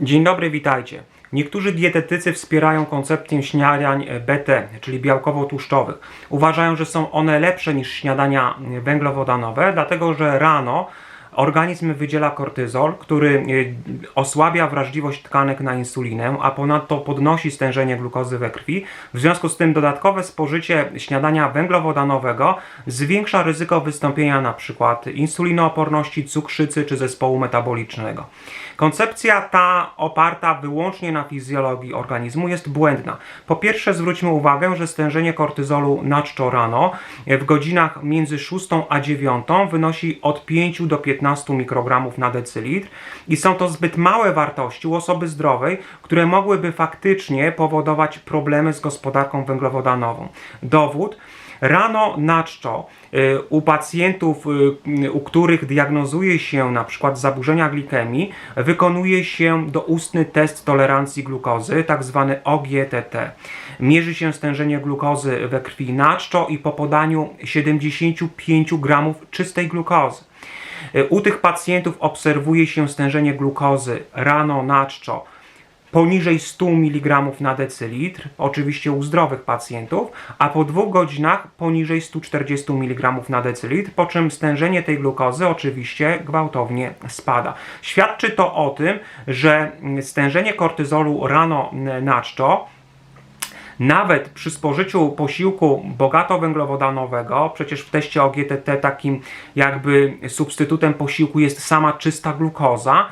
Dzień dobry, witajcie. Niektórzy dietetycy wspierają koncepcję śniadań BT, czyli białkowo-tłuszczowych. Uważają, że są one lepsze niż śniadania węglowodanowe, dlatego że rano organizm wydziela kortyzol, który y, osłabia wrażliwość tkanek na insulinę, a ponadto podnosi stężenie glukozy we krwi. W związku z tym dodatkowe spożycie śniadania węglowodanowego zwiększa ryzyko wystąpienia np. insulinooporności, cukrzycy czy zespołu metabolicznego. Koncepcja ta oparta wyłącznie na fizjologii organizmu jest błędna. Po pierwsze zwróćmy uwagę, że stężenie kortyzolu na czczo rano w godzinach między 6 a 9 wynosi od 5 do 15 mikrogramów na decylitr i są to zbyt małe wartości u osoby zdrowej, które mogłyby faktycznie powodować problemy z gospodarką węglowodanową. Dowód Rano na czczo y, u pacjentów, y, u których diagnozuje się na przykład zaburzenia glikemii, wykonuje się doustny test tolerancji glukozy, tak zwany OGTT. Mierzy się stężenie glukozy we krwi na czczo i po podaniu 75 gramów czystej glukozy. U tych pacjentów obserwuje się stężenie glukozy rano na czczo poniżej 100 mg na decylitr, oczywiście u zdrowych pacjentów, a po dwóch godzinach poniżej 140 mg na decylitr, po czym stężenie tej glukozy oczywiście gwałtownie spada. Świadczy to o tym, że stężenie kortyzolu rano na czczo nawet przy spożyciu posiłku bogato węglowodanowego, przecież w teście OGTT takim jakby substytutem posiłku jest sama czysta glukoza,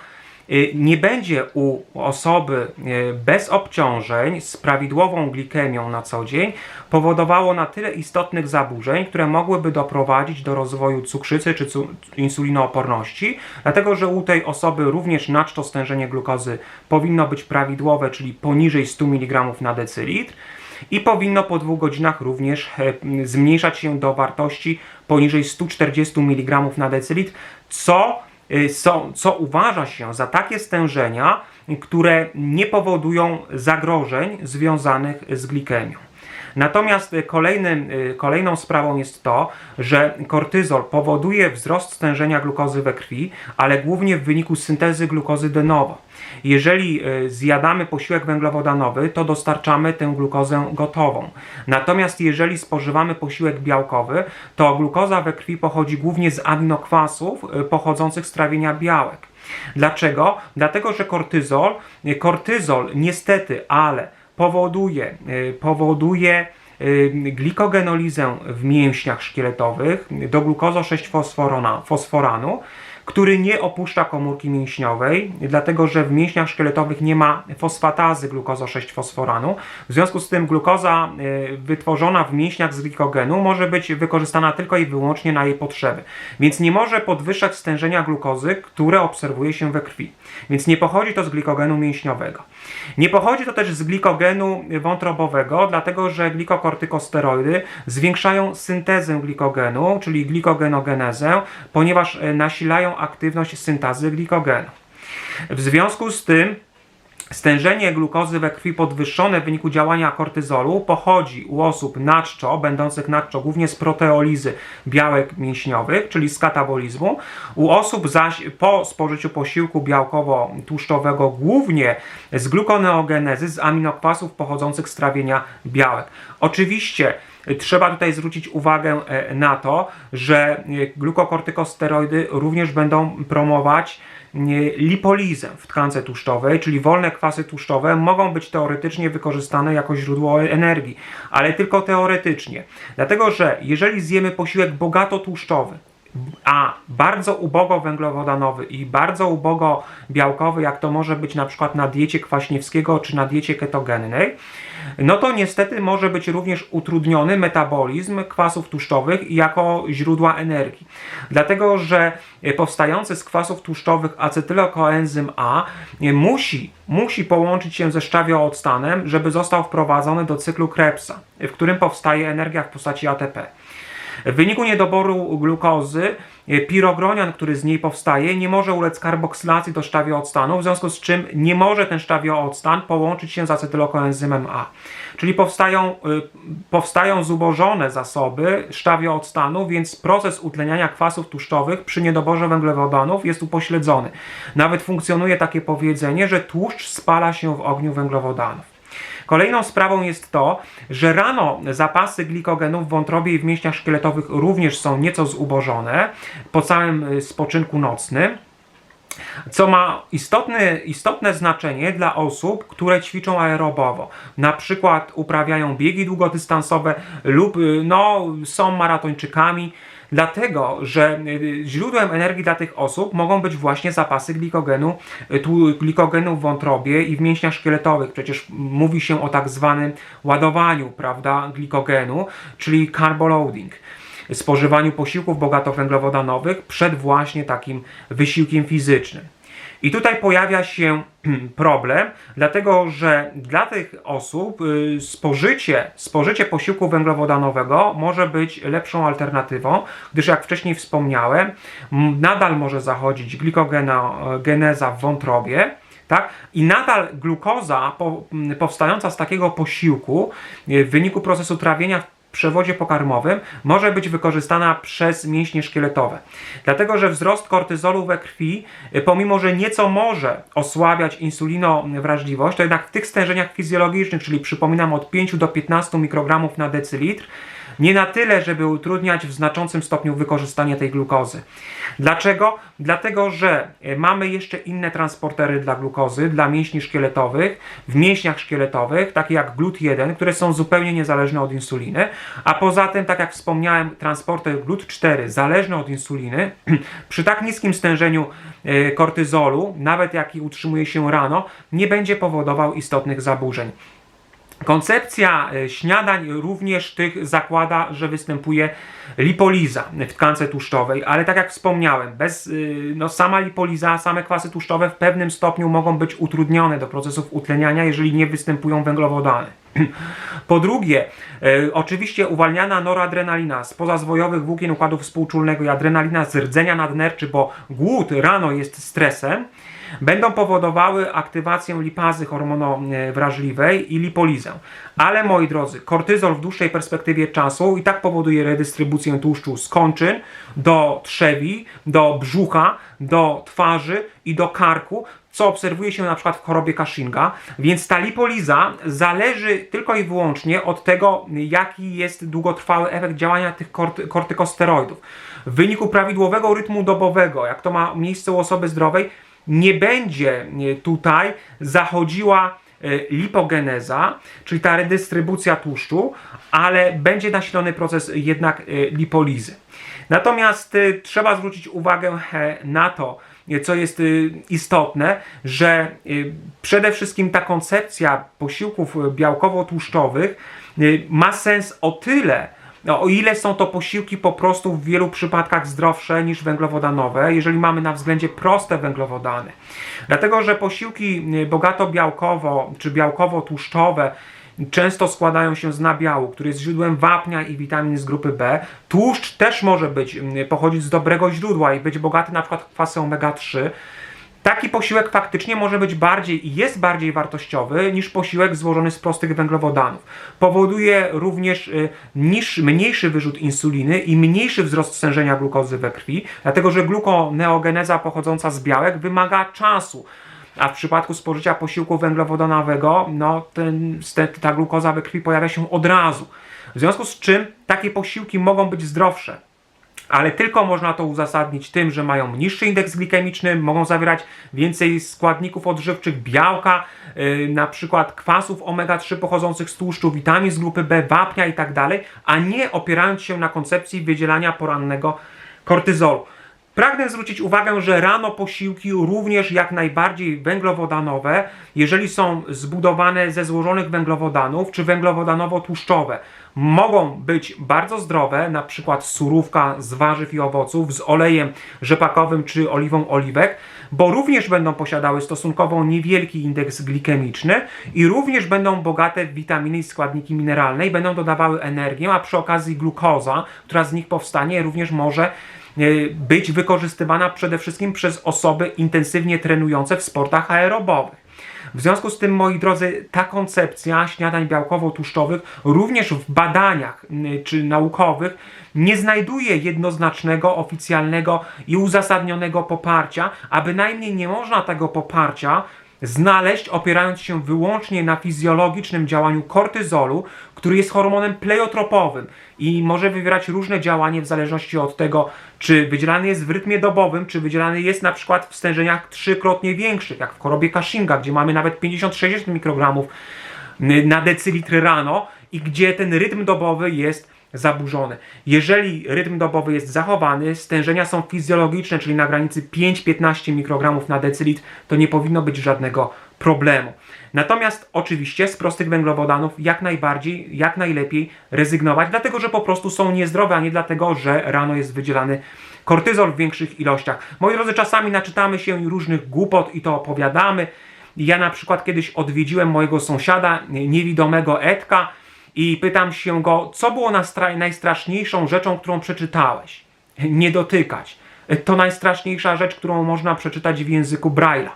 nie będzie u osoby y, bez obciążeń z prawidłową glikemią na co dzień powodowało na tyle istotnych zaburzeń, które mogłyby doprowadzić do rozwoju cukrzycy czy insulinooporności, dlatego że u tej osoby również naczto stężenie glukozy powinno być prawidłowe, czyli poniżej 100 mg na decylitr i powinno po dwóch godzinach również e, zmniejszać się do wartości poniżej 140 mg na decylitr, co, y, są, co uważa się za takie stężenia, które nie powodują zagrożeń związanych z glikemią. Natomiast y, kolejnym, y, kolejną sprawą jest to, że kortyzol powoduje wzrost stężenia glukozy we krwi, ale głównie w wyniku syntezy glukozy de novo. Jeżeli y, zjadamy posiłek węglowodanowy, to dostarczamy tę glukozę gotową. Natomiast jeżeli spożywamy posiłek białkowy, to glukoza we krwi pochodzi głównie z aminokwasów pochodzących z trawienia białek. Dlaczego? Dlatego, że kortyzol, kortyzol niestety, ale powoduje, y, powoduje y, glikogenolizę w mięśniach szkieletowych do glukozo 6-fosforanu, który nie opuszcza komórki mięśniowej, dlatego że w mięśniach szkieletowych nie ma fosfatazy glukozo 6-fosforanu. W związku z tym glukoza y, wytworzona w mięśniach z glikogenu może być wykorzystana tylko i wyłącznie na jej potrzeby. Więc nie może podwyższać stężenia glukozy, które obserwuje się we krwi. Więc nie pochodzi to z glikogenu mięśniowego. Nie pochodzi to też z glikogenu wątrobowego, dlatego że glikokortykosteroidy zwiększają syntezę glikogenu, czyli glikogenogenezę, ponieważ e, nasilają aktywność syntazy glikogenu. W związku z tym Stężenie glukozy we krwi podwyższone w wyniku działania kortyzolu pochodzi u osób na czczo, będących na czczo głównie z proteolizy białek mięśniowych, czyli z katabolizmu. U osób zaś po spożyciu posiłku białkowo-tłuszczowego głównie z glukoneogenezy, z aminokwasów pochodzących z trawienia białek. Oczywiście Trzeba tutaj zwrócić uwagę e, na to, że e, glukokortykosteroidy również będą promować lipolizę w tkance tłuszczowej, czyli wolne kwasy tłuszczowe mogą być teoretycznie wykorzystane jako źródło energii, ale tylko teoretycznie. Dlatego, że jeżeli zjemy posiłek bogato tłuszczowy, a bardzo ubogo węglowodanowy i bardzo ubogo białkowy, jak to może być na przykład na diecie Kwaśniewskiego czy na diecie ketogennej, no to niestety może być również utrudniony metabolizm kwasów tłuszczowych jako źródła energii. Dlatego, że powstający z kwasów tłuszczowych acetylokoenzym A musi, musi połączyć się ze szczawiooctanem, żeby został wprowadzony do cyklu Krebsa, w którym powstaje energia w postaci ATP. W wyniku niedoboru glukozy e, pirogronian, który z niej powstaje, nie może ulec karboksylacji do szczawiooctanu, w związku z czym nie może ten szczawiooctan połączyć się z acetylokoenzymem A. Czyli powstają, y, powstają zubożone zasoby szczawiooctanu, więc proces utleniania kwasów tłuszczowych przy niedoborze węglowodanów jest upośledzony. Nawet funkcjonuje takie powiedzenie, że tłuszcz spala się w ogniu węglowodanów. Kolejną sprawą jest to, że rano zapasy glikogenu w wątrobie i w mięśniach szkieletowych również są nieco zubożone po całym y, spoczynku nocnym co ma istotne, istotne znaczenie dla osób, które ćwiczą aerobowo. Na przykład uprawiają biegi długodystansowe lub y, no, są maratończykami. Dlatego, że y, źródłem energii dla tych osób mogą być właśnie zapasy glikogenu, y, glikogenu w wątrobie i w mięśniach szkieletowych. Przecież mówi się o tak zwanym ładowaniu, prawda, glikogenu, czyli carboloading spożywaniu posiłków bogatowęglowodanowych przed właśnie takim wysiłkiem fizycznym. I tutaj pojawia się problem, dlatego że dla tych osób y, spożycie, spożycie posiłku węglowodanowego może być lepszą alternatywą, gdyż jak wcześniej wspomniałem, nadal może zachodzić glikogeneza w wątrobie, tak? I nadal glukoza po, powstająca z takiego posiłku y, w wyniku procesu trawienia przewodzie pokarmowym może być wykorzystana przez mięśnie szkieletowe. Dlatego, że wzrost kortyzolu we krwi, y, pomimo że nieco może osłabiać insulinowrażliwość, to jednak w tych stężeniach fizjologicznych, czyli przypominam od 5 do 15 mikrogramów na decylitr, nie na tyle, żeby utrudniać w znaczącym stopniu wykorzystanie tej glukozy. Dlaczego? Dlatego, że e, mamy jeszcze inne transportery dla glukozy, dla mięśni szkieletowych, w mięśniach szkieletowych, takie jak GLUT1, które są zupełnie niezależne od insuliny, a poza tym, tak jak wspomniałem, transporter GLUT4 zależny od insuliny, przy tak niskim stężeniu e, kortyzolu, nawet jaki utrzymuje się rano, nie będzie powodował istotnych zaburzeń. Koncepcja e, śniadań również tych zakłada, że występuje lipoliza w tkance tłuszczowej, ale tak jak wspomniałem, bez, e, no, sama lipoliza, same kwasy tłuszczowe w pewnym stopniu mogą być utrudnione do procesów utleniania, jeżeli nie występują węglowodany. Po drugie, e, oczywiście uwalniana noradrenalina z pozazwojowych włókien układu współczulnego i adrenalina z rdzenia nadnerczy, bo głód rano jest stresem, będą powodowały aktywację lipazy hormonowrażliwej i lipolizę. Ale moi drodzy, kortyzol w dłuższej perspektywie czasu i tak powoduje redystrybucję tłuszczu z kończyn do trzewi, do brzucha, do twarzy i do karku, co obserwuje się na przykład w chorobie Cushinga, więc ta lipoliza zależy tylko i wyłącznie od tego, jaki jest długotrwały efekt działania tych korty kortykosteroidów. W wyniku prawidłowego rytmu dobowego, jak to ma miejsce u osoby zdrowej, nie będzie e, tutaj zachodziła e, lipogeneza, czyli ta redystrybucja tłuszczu, ale będzie nasilony proces jednak e, lipolizy. Natomiast trzeba zwrócić uwagę na to, co jest istotne, że przede wszystkim ta koncepcja posiłków białkowo-tłuszczowych ma sens o tyle, o ile są to posiłki po prostu w wielu przypadkach zdrowsze niż węglowodanowe, jeżeli mamy na względzie proste węglowodany. Dlatego, że posiłki y, bogato białkowo czy białkowo-tłuszczowe często składają się z nabiału, który jest źródłem wapnia i witamin z grupy B. Tłuszcz też może być, y, pochodzić z dobrego źródła i być bogaty na przykład w kwasy omega-3. Taki posiłek faktycznie może być bardziej i jest bardziej wartościowy niż posiłek złożony z prostych węglowodanów. Powoduje również y, niż, mniejszy wyrzut insuliny i mniejszy wzrost stężenia glukozy we krwi, dlatego że glukoneogeneza pochodząca z białek wymaga czasu. A w przypadku spożycia posiłku węglowodanowego, no ten, ta glukoza we krwi pojawia się od razu. W związku z czym takie posiłki mogą być zdrowsze ale tylko można to uzasadnić tym, że mają niższy indeks glikemiczny, mogą zawierać więcej składników odżywczych, białka, yy, na przykład kwasów omega-3 pochodzących z tłuszczu, witamin z grupy B, wapnia i tak a nie opierając się na koncepcji wydzielania porannego kortyzolu. Pragnę zwrócić uwagę, że rano posiłki również jak najbardziej węglowodanowe, jeżeli są zbudowane ze złożonych węglowodanów czy węglowodanowo-tłuszczowe, mogą być bardzo zdrowe, na przykład surówka z warzyw i owoców z olejem rzepakowym czy oliwą oliwek, bo również będą posiadały stosunkowo niewielki indeks glikemiczny i również będą bogate w witaminy i składniki mineralne i będą dodawały energię, a przy okazji glukoza, która z nich powstanie, również może być wykorzystywana przede wszystkim przez osoby intensywnie trenujące w sportach aerobowych. W związku z tym, moi drodzy, ta koncepcja śniadań białkowo-tłuszczowych również w badaniach czy naukowych nie znajduje jednoznacznego, oficjalnego i uzasadnionego poparcia, a bynajmniej nie można tego poparcia znaleźć opierając się wyłącznie na fizjologicznym działaniu kortyzolu, który jest hormonem pleiotropowym i może wywierać różne działanie w zależności od tego, czy wydzielany jest w rytmie dobowym, czy wydzielany jest na przykład w stężeniach trzykrotnie większych, jak w chorobie Cushinga, gdzie mamy nawet 50-60 mikrogramów na decylitr rano i gdzie ten rytm dobowy jest zaburzony. Jeżeli rytm dobowy jest zachowany, stężenia są fizjologiczne, czyli na granicy 5-15 mikrogramów na decylitr, to nie powinno być żadnego problemu. Natomiast oczywiście z prostych węglowodanów jak najbardziej, jak najlepiej rezygnować, dlatego że po prostu są niezdrowe, a nie dlatego, że rano jest wydzielany kortyzol w większych ilościach. Moi drodzy, czasami naczytamy się różnych głupot i to opowiadamy. Ja na przykład kiedyś odwiedziłem mojego sąsiada, niewidomego Edka, i pytam się go, co było najstraszniejszą rzeczą, którą przeczytałeś? Nie dotykać. To najstraszniejsza rzecz, którą można przeczytać w języku Braille'a.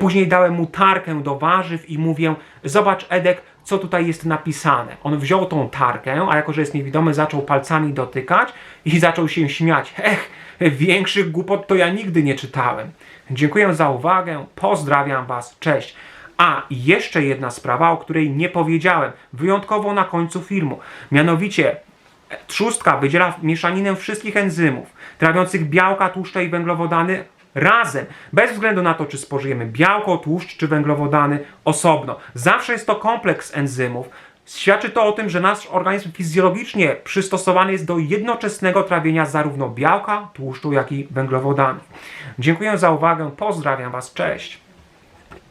Później dałem mu tarkę do warzyw i mówię, zobacz Edek, co tutaj jest napisane. On wziął tą tarkę, a jako, że jest niewidomy, zaczął palcami dotykać i zaczął się śmiać. Ech, większych głupot to ja nigdy nie czytałem. Dziękuję za uwagę, pozdrawiam Was, cześć. A jeszcze jedna sprawa, o której nie powiedziałem, wyjątkowo na końcu filmu. Mianowicie trzustka wydziela mieszaninę wszystkich enzymów trawiących białka, tłuszcze i węglowodany razem, bez względu na to, czy spożyjemy białko, tłuszcz czy węglowodany osobno. Zawsze jest to kompleks enzymów. Świadczy to o tym, że nasz organizm fizjologicznie przystosowany jest do jednoczesnego trawienia zarówno białka, tłuszczu, jak i węglowodanów. Dziękuję za uwagę, pozdrawiam Was, cześć!